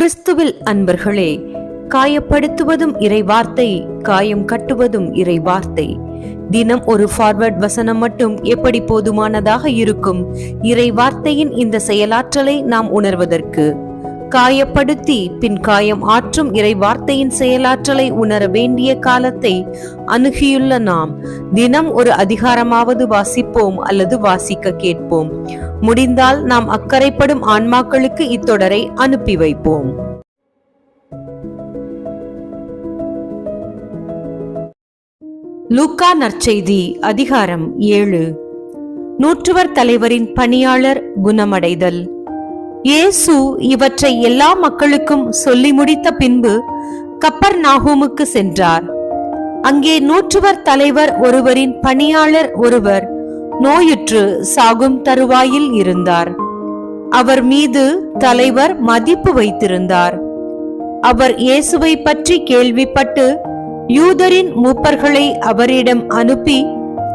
கிறிஸ்துவில் அன்பர்களே காயப்படுத்துவதும் இறை வார்த்தை காயம் கட்டுவதும் இறை வார்த்தை தினம் ஒரு ஃபார்வர்ட் வசனம் மட்டும் எப்படி போதுமானதாக இருக்கும்? இறை வார்த்தையின் இந்த செயலாற்றலை நாம் உணர்வதற்கு. காயப்படுத்தி பின் காயம் ஆற்றும் இறை வார்த்தையின் செயலாற்றலை உணர வேண்டிய காலத்தை அணுகியுள்ள நாம். தினம் ஒரு அதிகாரமாவது வாசிப்போம் அல்லது வாசிக்க கேட்போம். முடிந்தால் நாம் அக்கறைப்படும் ஆன்மாக்களுக்கு இத்தொடரை அனுப்பி வைப்போம். லூக்கா நற்செய்தி அதிகாரம் ஏழு. நூற்றுவர் தலைவரின் பணியாளர் குணமடைதல். இயேசு இவற்றை எல்லா மக்களுக்கும் சொல்லி முடித்த பின்பு கப்பர் நாகூமுக்கு சென்றார். அங்கே நூற்றுவர் தலைவர் ஒருவரின் பணியாளர் ஒருவர் நோயுற்று சாகும் தருவாயில் இருந்தார். அவர் மீது தலைவர் மதிப்பு வைத்திருந்தார். அவர் இயேசுவை பற்றி கேள்விப்பட்டு யூதரின் மூப்பர்களை அவரிடம் அனுப்பி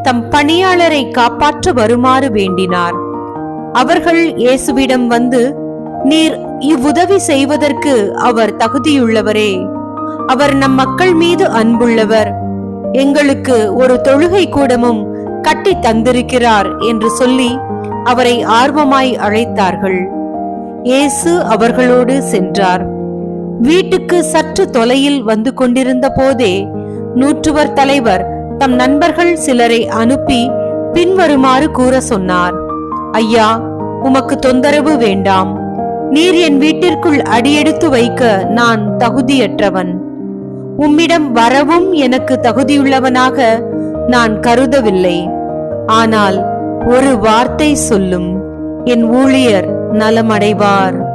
தம் பணியாளரை காப்பாற்ற வருமாறு வேண்டினார். அவர்கள் இயேசுவிடம் வந்து நீர் இவ்வுதவி செய்வதற்கு அவர் தகுதியுள்ளவரே. அவர் நம் மக்கள் மீது அன்புள்ளவர். எங்களுக்கு ஒரு தொழுகை கூடமும் கட்டி தந்திருக்கிறார் என்று சொல்லி அவரை ஆர்வமாய் அழைத்தார்கள். இயேசு அவர்களோடு சென்றார். வீட்டுக்கு சற்று தொலையில் வந்து கொண்டிருந்த போதே நூற்றுவர் தலைவர் தம் நண்பர்கள் சிலரை அனுப்பி பின்வருமாறு கூற சொன்னார். ஐயா உமக்கு தொந்தரவு வேண்டாம். நீர் என் வீட்டிற்குள் அடியெடுத்து வைக்க நான் தகுதியற்றவன். உம்மிடம் வரவும் எனக்கு தகுதியுள்ளவனாக நான் கருதவில்லை. ஆனால் ஒரு வார்த்தை சொல்லும். என் ஊழியர் நலமடைவார்.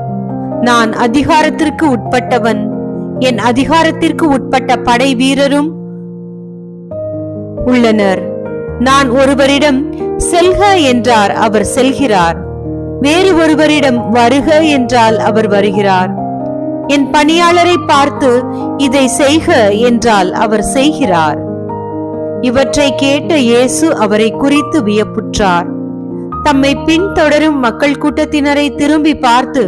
நான் அதிகாரத்திற்கு உட்பட்டவன். என் அதிகாரத்திற்கு உட்பட்ட படை வீரரும் உள்ளனர். நான் ஒருவரிடம் செல்க என்றார் அவர் செல்கிறார். வேறு ஒருவரிடம் வருக என்றால் அவர் வருகிறார். என் பணியாளரை பார்த்து இதை செய்க என்றால் அவர் செய்கிறார். இவற்றை கேட்ட இயேசு அவரை குறித்து வியப்புற்றார். தம்மை பின்தொடரும் மக்கள் கூட்டத்தினரை திரும்பி பார்த்து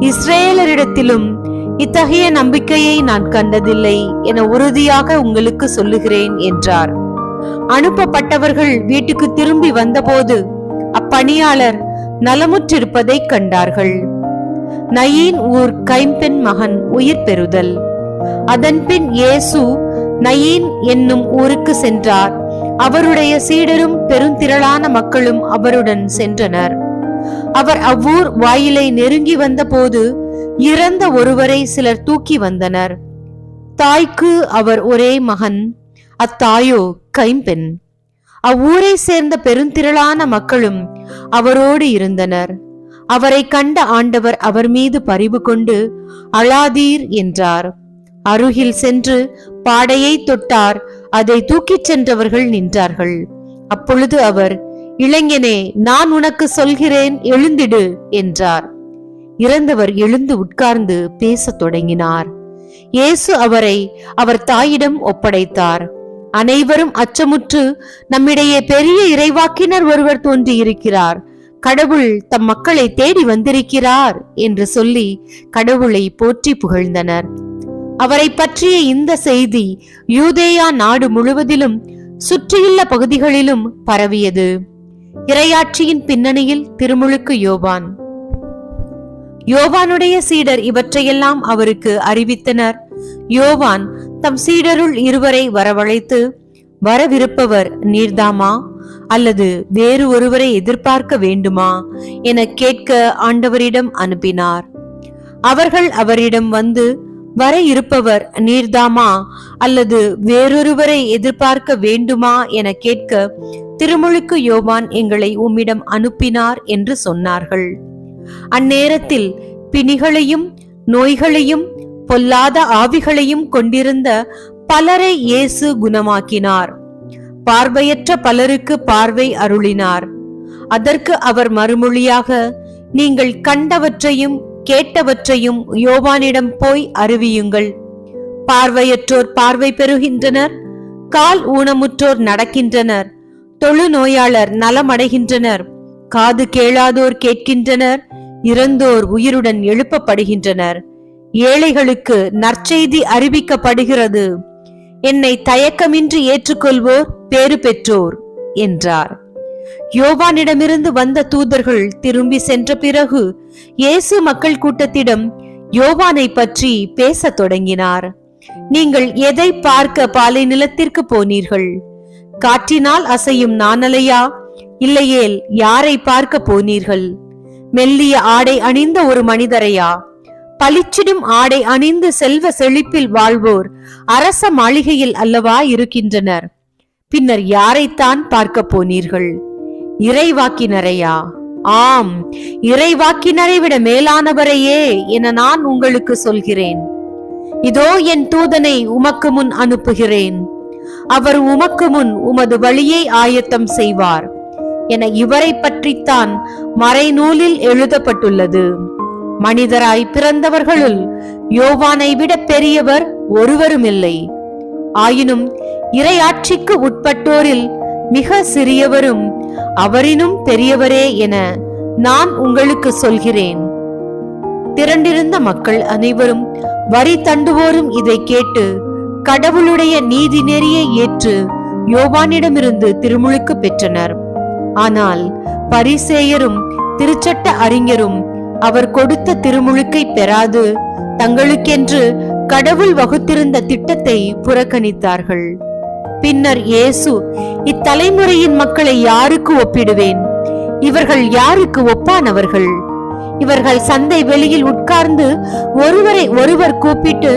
இஸ்ரேலரிடத்திலும் இத்தகைய நம்பிக்கையை நான் கண்டதில்லை என உறுதியாக உங்களுக்கு சொல்லுகிறேன் என்றார். அனுப்பப்பட்டவர்கள் வீட்டுக்கு திரும்பி வந்தபோது அப்பணியாளர் நலமுற்றிருப்பதை கண்டார்கள். நயீன் ஊர் கைம்பெண் மகன் உயிர் பெறுதல். அதன்பின் இயேசு நயீன் என்னும் ஊருக்கு சென்றார். அவருடைய சீடரும் பெருந்திரளான மக்களும் அவருடன் சென்றனர். அவர் அவ்வூர் வாயிலை நெருங்கி வந்தபோது இறந்த ஒருவரை சிலர் தூக்கி வந்தனர். தாய்க்கு அவர் ஒரே மகன் அத்தாயோ கைம்பெண் அவ்வூரை சேர்ந்த பெருந்திரளான மக்களும் அவரோடு இருந்தனர். அவரை கண்ட ஆண்டவர் அவர் மீது பரிவு கொண்டு அழாதீர் என்றார். அருகில் சென்று பாடையை தொட்டார். அதை தூக்கிச் சென்றவர்கள் நின்றார்கள். அப்பொழுது அவர் இளைஞனே நான் உனக்கு சொல்கிறேன் எழுந்திடு என்றார். இறந்தவர் எழுந்து உட்கார்ந்து பேசத் தொடங்கினார். இயேசு அவரை அவர் தாயிடம் ஒப்படைத்தார். அனைவரும் அச்சமுற்று நம்மிடையே பெரிய இறைவாக்கினர் ஒருவர் தோன்றியிருக்கிறார். கடவுள் தம் மக்களை தேடி வந்திருக்கிறார் என்று சொல்லி கடவுளை போற்றி புகழ்ந்தனர். அவரை பற்றிய இந்த செய்தி யூதேயா நாடு முழுவதிலும் சுற்றியுள்ள பகுதிகளிலும் பரவியது. இரையாட்சியின் பின்னணியில் திருமுழுக்கு யோவான். யோவானுடைய சீடர் இவற்றையெல்லாம் அவருக்கு அறிவித்தனர். யோவான் தம் சீடருள் இருவரை வரவழைத்து வரவிருப்பவர் நீர்தாமா? அல்லது வேறு ஒருவரை எதிர்பார்க்க வேண்டுமா? என கேட்க ஆண்டவரிடம் அனுப்பினார். அவர்கள் அவரிடம் வந்து வர இருப்பவர் நீர்தாமா? அல்லது வேறொருவரை எதிர்பார்க்க வேண்டுமா? என கேட்க திருமுழுக்கு யோவான் எங்களை உம்மிடம் அனுப்பினார் என்று சொன்னார்கள். அந்நேரத்தில் பிணிகளையும் நோய்களையும் பொல்லாத ஆவிகளையும் கொண்டிருந்த பலரை இயேசு குணமாக்கினார். பார்வையற்ற பலருக்கு பார்வை அருளினார். அதற்கு அவர் மறுமொழியாக நீங்கள் கண்டவற்றையும் கேட்டவற்றையும் யோவானிடம் போய் அறிவியுங்கள். பார்வையற்றோர் பார்வை பெறுகின்றனர் கால் ஊனமுற்றோர் நடக்கின்றனர் தொழுநோயாளர் நலமடைகின்றனர் காது கேளாதோர் கேட்கின்றனர் இறந்தோர் உயிருடன் எழுப்பப்படுகின்றனர். ஏழைகளுக்கு நற்செய்தி அறிவிக்கப்படுகிறது. என்னை தயக்கமின்றி ஏற்றுக்கொள்வோர் பேறு பெற்றோர் என்றார். யோவானிடமிருந்து வந்த தூதர்கள் திரும்பி சென்ற பிறகு இயேசு மக்கள் கூட்டத்திடம் யோவானை பற்றி பேசத் தொடங்கினார். நீங்கள் எதை பார்க்க பாலை நிலத்திற்கு போனீர்கள்? காற்றினால் அசையும் நாணலையா? இல்லையேல் யாரை பார்க்க போனீர்கள்? மெல்லிய ஆடை அணிந்த ஒரு மனிதரையா? பளிச்சிடும் ஆடை அணிந்து செல்வ செழிப்பில் வாழ்வோர் அரச மாளிகையில் அல்லவா இருக்கின்றனர். பின்னர் யாரைத்தான் பார்க்க போனீர்கள்? இறைவாக்கினரையா? ஆம் இறைவாக்கினரை விட மேலானவரையே என நான் உங்களுக்கு சொல்கிறேன். இதோ என் தூதனை உமக்கு முன் அனுப்புகிறேன். அவர் உமக்கு முன் உமது வழியை ஆயத்தம் செய்வார். என இவரை பற்றித்தான் மறைநூலில் எழுதப்பட்டுள்ளது. மனிதராய் பிறந்தவர்களுள் யோவானை விட பெரியவர் ஒருவரும் இல்லை ஆயினும் இரையாட்சிக்கு உட்பட்டோரில் மிக சிறியவரும் அவரினும் பெரியவரே என நான் உங்களுக்கு சொல்கிறேன். திரண்டிருந்த மக்கள் அனைவரும் வரி தண்டுவோரும் இதை கேட்டு கடவுளுடைய நீதி நெறியை ஏற்று யோவானிடமிருந்து திருமுழுக்கு பெற்றனர். ஆனால் பரிசேயரும் திருச்சட்ட அறிஞரும் அவர் கொடுத்த திருமுழுக்கை பெறாது. தங்களுக்கென்று கடவுள் வகுத்திருந்த திட்டத்தை புறக்கணித்தார்கள். பின்னர் இயேசு இத்தலைமுறையின் மக்களை யாருக்கு ஒப்பிடுவேன்? இவர்கள் யாருக்கு ஒப்பானவர்கள்? இவர்கள் சந்தை வெளியில் உட்கார்ந்து ஒருவரை ஒருவர் கூப்பிட்டு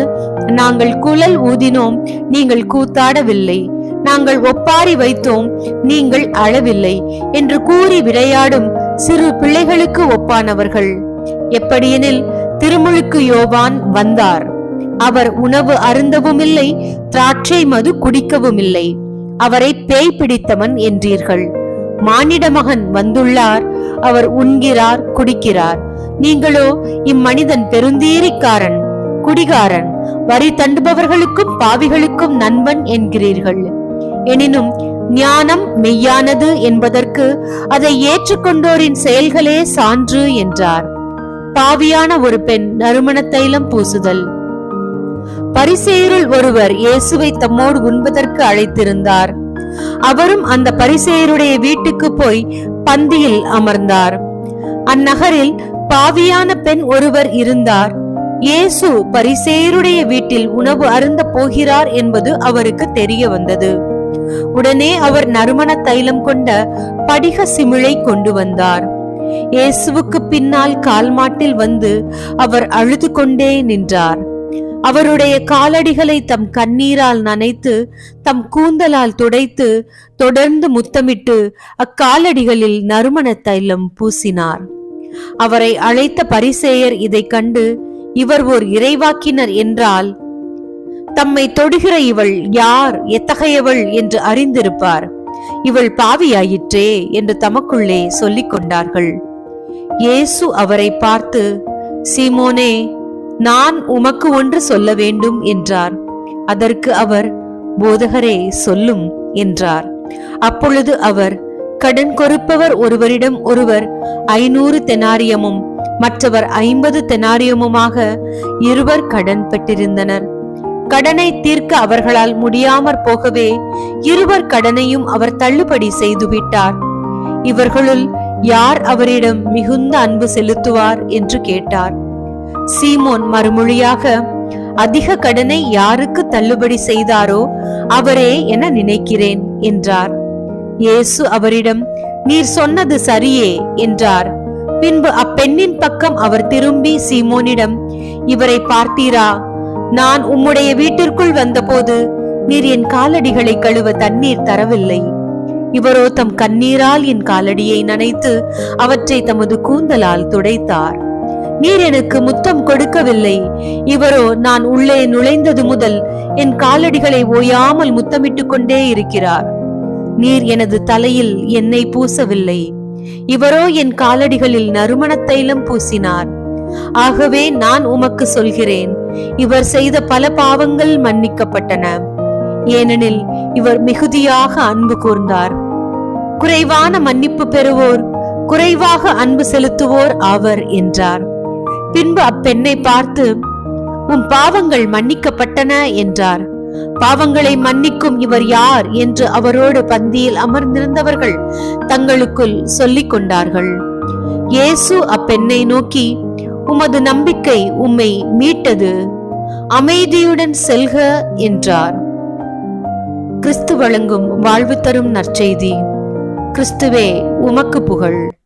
நாங்கள் குழல் ஊதினோம் நீங்கள் கூத்தாடவில்லை. நாங்கள் ஒப்பாரி வைத்தோம் நீங்கள் அழவில்லை என்று கூறி விளையாடும் சிறு பிள்ளைகளுக்கு ஒப்பானவர்கள். எப்படியெனில் திருமுழுக்கு யோவான் வந்தார். அவர் உணவு அருந்தவும் இல்லை திராட்சை மது குடிக்கவும் இல்லை அவரை பேய் பிடித்தவன் என்றீர்கள். மானிட மகன் வந்துள்ளார் அவர் உண்கிறார் குடிக்கிறார். நீங்களோ இம்மனிதன் பெருந்தீரிக்காரன் குடிகாரன் வரி தண்டுபவர்களுக்கும் பாவிகளுக்கும் நண்பன் என்கிறீர்கள். எனினும் ஞானம் மெய்யானது என்பதற்கு அதை ஏற்றுக்கொண்டோரின் செயல்களே சான்று என்றார். பாவியான ஒரு பெண் நறுமண தைலம் பூசுதல். பரிசேயருள் ஒருவர் இயேசுவை தம்மோடு உண்பதற்கு அழைத்திருந்தார். அவரும் அந்த பரிசேயருடைய வீட்டுக்கு போய் பந்தியில் அமர்ந்தார். அந்நகரில் பாவியான பெண் ஒருவர் இருந்தார். இயேசு பரிசேயருடைய வீட்டில் உணவு அருந்த போகிறார் என்பது அவருக்கு தெரிய வந்தது. உடனே அவர் நறுமண தைலம் கொண்ட படிக சிமிழை கொண்டு வந்தார். இயேசுவுக்கு பின்னால் கால்மாட்டில் வந்து அவர் அழுது கொண்டே நின்றார். அவருடைய காலடிகளை தம் கண்ணீரால் நனைத்து தம் கூந்தலால் துடைத்து தொடர்ந்து முத்தமிட்டு அக்காலடிகளில் நறுமண தைலம் பூசினார். அவரை அழைத்த பரிசேயர் இதை கண்டு இவர் ஓர் இறைவாக்கினர் என்றால் தம்மை தொடுகிற இவள் யார் எத்தகையவள்? என்று அறிந்திருப்பார். இவள் பாவியாயிற்றே என்று தமக்குள்ளே சொல்லிக் கொண்டார்கள். இயேசு அவரை பார்த்து சீமோனே நான் உமக்கு ஒன்று சொல்ல வேண்டும் என்றார். அதற்கு அவர் போதகரே சொல்லும் என்றார். அப்பொழுது அவர் கடன் கொடுப்பவர் ஒருவரிடம் ஒருவர் ஐநூறு தெனாரியமும் மற்றவர் ஐம்பது தெனாரியமுமாக இருவர் கடன் பெற்றிருந்தனர். கடனை தீர்க்க அவர்களால் முடியாமற் போகவே இருவர் கடனையும் அவர் தள்ளுபடி செய்துவிட்டார். இவர்களுள் யார் அவரிடம் மிகுந்த அன்பு செலுத்துவார் என்று கேட்டார். சீமோன் மறுமொழியாக அதிக கடனை யாருக்கு தள்ளுபடி செய்தாரோ அவரே என நினைக்கிறேன் என்றார். இயேசு அவரிடம் நீர் சொன்னது சரியே என்றார். பின்பு அப்பெண்ணின் பக்கம் அவர் திரும்பி சீமோனிடம் இவரை பார்த்தீரா? நான் உம்முடைய வீட்டிற்குள் வந்தபோது நீர் என் காலடிகளை கழுவ தண்ணீர் தரவில்லை. இவரோ தம் கண்ணீரால் என் காலடியை நனைத்து அவற்றை தமது கூந்தலால் துடைத்தார். நீர் எனக்கு முத்தம் கொடுக்கவில்லை. இவரோ நான் உள்ளே நுழைந்தது முதல் என் காலடிகளை ஓயாமல் முத்தமிட்டுக் கொண்டே இருக்கிறார். நீர் எனது தலையில் என்னை பூசவில்லை. இவரோ என் காலடிகளில் நறுமண தைலம் பூசினார். ஆகவே நான் உமக்கு சொல்கிறேன் இவர் செய்த பல பாவங்கள் மன்னிக்கப்பட்டன. ஏனெனில் இவர் மிகுதியாக அன்பு கூர்ந்தார். குறைவான மன்னிப்பு பெறுவோர் குறைவாக அன்பு செலுத்துவோர் அவர் என்றார். பின்பு அப்பெண்ணை பார்த்து உன் பாவங்கள் மன்னிக்கப்பட்டன என்றார். பாவங்களை மன்னிக்கும் இவர் யார்? என்று அவரோடு பந்தியில் அமர்ந்திருந்தவர்கள் தங்களுக்குள் சொல்லிக் கொண்டார்கள் இயேசு அப்பெண்ணை நோக்கி உமது நம்பிக்கை உம்மை மீட்டது. அமைதியுடன் செல்க என்றார். கிறிஸ்து வழங்கும் வாழ்வு தரும் நற்செய்தி. கிறிஸ்துவே உமக்கு புகழ்.